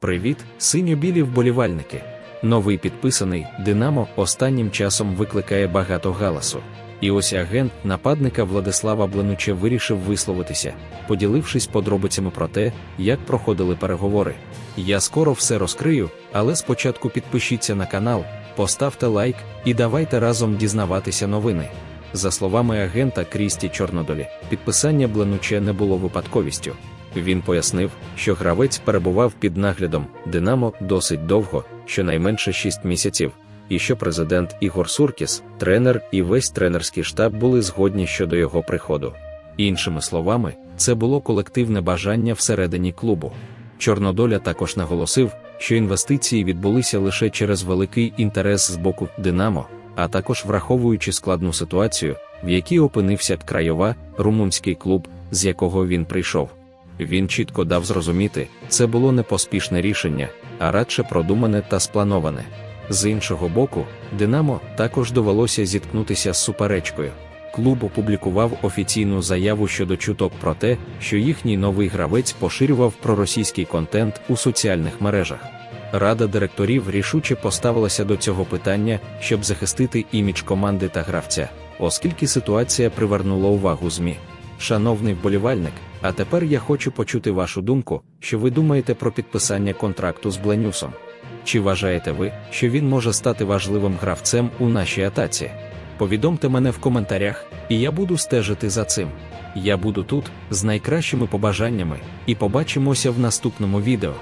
Привіт, синьо-білі вболівальники. Новий підписаний Динамо останнім часом викликає багато галасу. І ось агент нападника Владислава Бленуче вирішив висловитися, поділившись подробицями про те, як проходили переговори. Я скоро все розкрию, але спочатку підпишіться на канал, поставте лайк і давайте разом дізнаватися новини. За словами агента Крісті Чорнодолі, підписання Бленуче не було випадковістю. Він пояснив, що гравець перебував під наглядом Динамо досить довго, щонайменше 6 місяців, і що президент Ігор Суркіс, тренер і весь тренерський штаб були згодні щодо його приходу. Іншими словами, це було колективне бажання всередині клубу. Чорнодоля також наголосив, що інвестиції відбулися лише через великий інтерес з боку Динамо, а також враховуючи складну ситуацію, в якій опинився Крайова, румунський клуб, з якого він прийшов. Він чітко дав зрозуміти, це було не поспішне рішення, а радше продумане та сплановане. З іншого боку, Динамо також довелося зіткнутися з суперечкою. Клуб опублікував офіційну заяву щодо чуток про те, що їхній новий гравець поширював проросійський контент у соціальних мережах. Рада директорів рішуче поставилася до цього питання, щоб захистити імідж команди та гравця, оскільки ситуація привернула увагу ЗМІ. Шановний вболівальник, а тепер я хочу почути вашу думку, що ви думаєте про підписання контракту з Бленюсом. Чи вважаєте ви, що він може стати важливим гравцем у нашій атаці? Повідомте мене в коментарях, і я буду стежити за цим. Я буду тут з найкращими побажаннями, і побачимося в наступному відео.